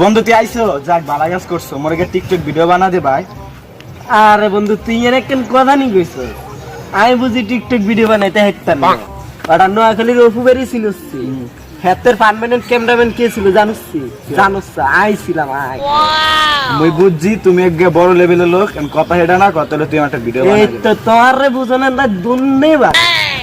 বন্ধু তুই আইছো যাক ভালো কাজ করছ। মোর একটা টিকটক ভিডিও বানা দে ভাই। আরে বন্ধু তুই এর একখান কথা নি কইছ? আমি বুঝি টিকটক ভিডিও বানাইতে হেঁটতাম না। ওটা নোয়াখালীর অপুবারি ছিল হ্যাতের পার্মানেন্ট ক্যামেরাম্যান কে ছিল জানুস জানুস আই ছিলাম আই। মই বুঝছি তুমি একগে বড় লেভেলের লোক কথা হেডা না কথা তুই একটা ভিডিও বানা এই তো তোমার রে বুঝানোর না দুন্নে বা